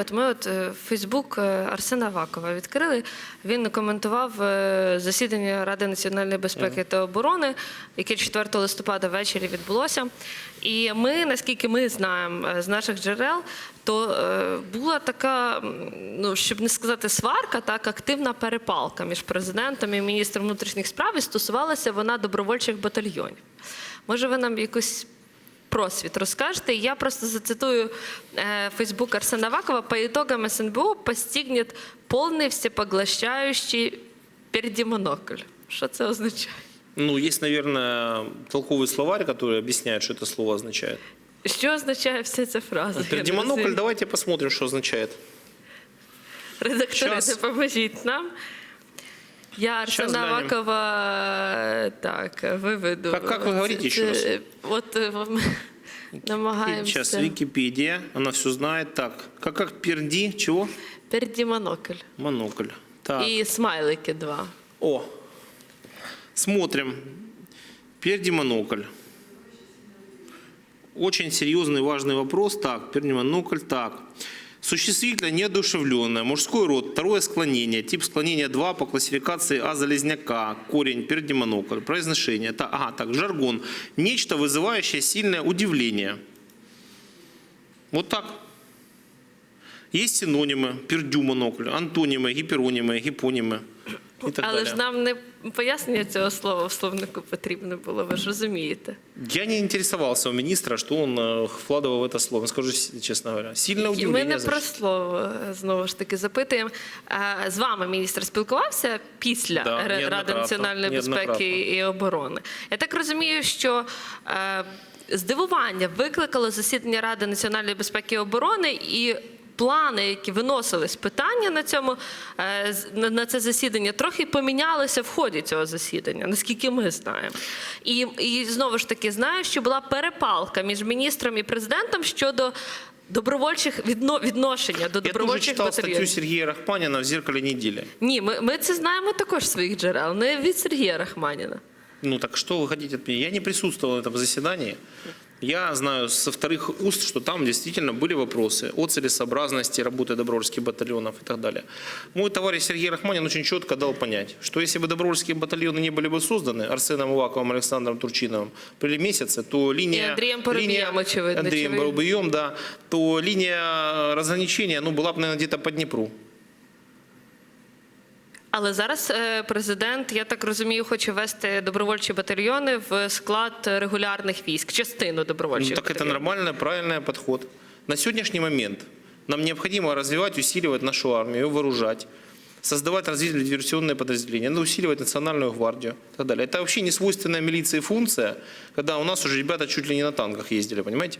От ми от е, Фейсбук е, Арсена Авакова відкрили. Він коментував е, засідання Ради національної безпеки та оборони, яке 4 листопада ввечері відбулося. І ми, наскільки ми знаємо з наших джерел, то була така, ну щоб не сказати сварка, так активна перепалка між президентом і міністром внутрішніх справ і стосувалася вона добровольчих батальйонів. Може, ви нам якусь просвіт розкажете. Я просто зацитую э, Фейсбук Арсена Авакова. По итогам СНБО постигнет повний всепоглощающий пердемонокль. Що це означає? Ну, есть, наверное, толковый словарь, который объясняет, что это слово означает. Що означає вся ця фраза? Я не Пердемонокль, розумію. давайте посмотрим, что означает. Редактори, Щас. допоможіть нам. Я Щас Арсена глянем. Авакова так, виведу. Как- как вы говорите Це- еще раз? це- От е, ми намагаємося. Сейчас Википедия, она все знает. Так, как, как перди, чего? Пердемонокль. Монокль. Так, І смайлики два. о, смотрим. Пердимонокль. Очень серьезный, важный вопрос. Так, пердимонокль, так. Существительное неодушевленное, мужской род, второе склонение, тип склонения 2 по классификации А залезняка, корень, пердимонокль, произношение. Так, ага, так, жаргон. Нечто, вызывающее сильное удивление. Вот так. Есть синонимы, пердюмонокль, антонимы, гиперонимы, гипонимы и так Але ж нам не пояснення цього слова в словнику потрібно було, ви ж розумієте. Я не интересовался у министра, что он э, вкладывал в это слово, скажу с- честно говоря. Сильно І ми удивление. не за про что. слово е, знову ж таки запитуємо. Е, З вами міністр спілкувався після Да, Р- Ради неоднократно, національної безпеки неоднократно. і оборони. Я так розумію, що е, здивування викликало засідання Ради національної безпеки і оборони і. Плани, які виносились питання на цьому е, на- це засідання, трохи помінялися в ході цього засідання, наскільки ми знаємо. І, і знову ж таки знаю, що була перепалка між міністром і президентом щодо добровольчих відно, відношення до Я добровольчих читал статью батальйонів. Сергея в «Зеркале недели». Ні, ми, ми це знаємо також своїх джерел, не від Сергія Рахманіна. Ну так что вы хотите от меня? Я не присутствовал на этом заседании. Я знаю со вторых уст, что там действительно были вопросы о целесообразности работы добровольских батальонов и так далее. Мой товарищ Сергей Рахманин очень четко дал понять, что если бы добровольские батальоны не были бы созданы Арсеном Уваковым, Александром Турчиновым при месяце, то линия... И Андреем Парубием, линия- очевидно, Андреем очевидно. Парубием, да. То линия разграничения ну, была бы, наверное, где-то по Днепру. Але зараз е, президент, я так розумію, хоче ввести добровольчі батальйони в склад регулярних військ, частину Ну, добровольчих так это батальйонів. нормальный, правильный подход. На сегодняшний момент нам необходимо развивать, усиливать нашу армию, ее вооружать, создавать развитие диверсионные подразделения, надо усиливать национальную гвардию и так далее. Это вообще не свойственная милиции функция, когда у нас уже ребята чуть ли не на танках ездили, понимаете?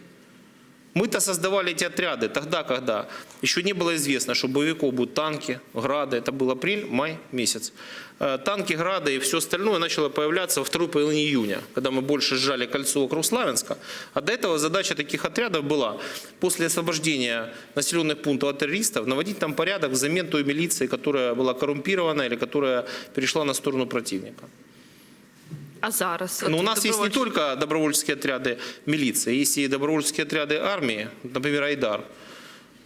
Мы-то создавали эти отряды тогда, когда еще не было известно, что боевиков будут танки, грады. Это был апрель, май месяц. Э, Танки, грады и все остальное начало появляться во второй половине июня, когда мы больше сжали кольцо вокруг Славянска. А до этого задача таких отрядов была после освобождения населенных пунктов от террористов наводить там порядок взамен той милиции, которая была коррумпирована или которая перешла на сторону противника. А зараз Но от у нас есть не добровольчі- только добровольческие отряды милиции, есть и добровольческие отряды армии, например, Айдар.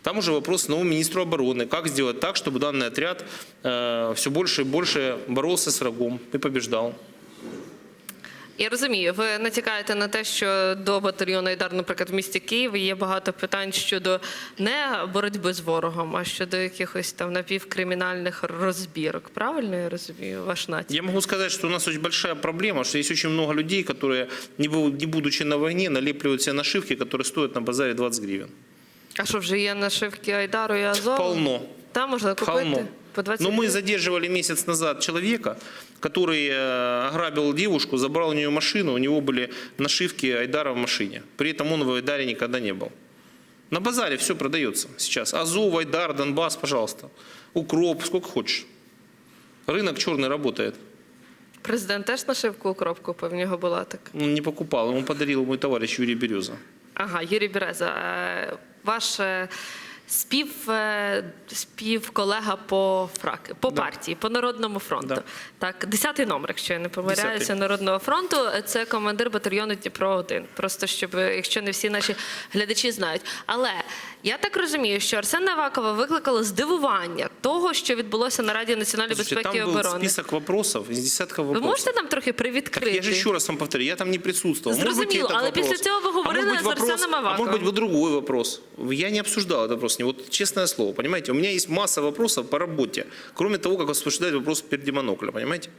Там уже вопрос новому министру обороны, как сделать так, чтобы данный отряд э, все больше и больше боролся с врагом и побеждал. Я розумію, ви натякаєте на те, що до батальйону Айдар, наприклад, в місті Київ є багато питань щодо не боротьби з ворогом, а щодо якихось там напівкримінальних розбірок. Правильно я розумію? Ваш натяк? Я могу сказать, что у нас очень большая проблема, что есть очень много людей, которые, не бу- не будучи на войне, налепливают себе нашивки, которые стоят на базаре 20 гривен. А що вже є нашивки Айдару і Азову? Полно. Там можна купити Полно. по 20 Но мы гривень? задерживали месяц назад человека, который э, ограбил девушку, забрал у нее машину, у него были нашивки Айдара в машине. При этом он в Айдаре никогда не был. На базаре все продается сейчас. Азов, Айдар, Донбасс, пожалуйста. Укроп, сколько хочешь. Рынок черный работает. Президент теж нашивку укроп купив, в нього була так. Он не покупал, ему подарил мой товарищ Юрий Береза. Ага, Юрій Береза, е, ваш е, спів, е, співколега по фрак, по Да. партії, по Народному фронту. Да. Так, десятий номер, якщо я не помиляюся, Десятий. Народного фронту. Це командир батальйону Дніпро 1 Просто щоб, е, якщо не всі наші глядачі знають. Але я так розумію, що Арсена Авакова викликало здивування того, що відбулося на Раді національної Слушайте, безпеки і там был оборони. список вопросов из десятков Ви вопросов. можете нам трохи привідкрити? Я же еще раз вам повторю, я там не присутствовал. Может быть, Зрозуміло, этот але вопрос. після цього ви А говорили может быть, з вопрос- Арсеном А Аваковим. может быть, вот другой вопрос. Я не обсуждал этот вопрос. Вот честное слово, понимаете? У меня есть масса вопросов по работе, кроме того, как обсуждать вопрос перед монокля, понимаете?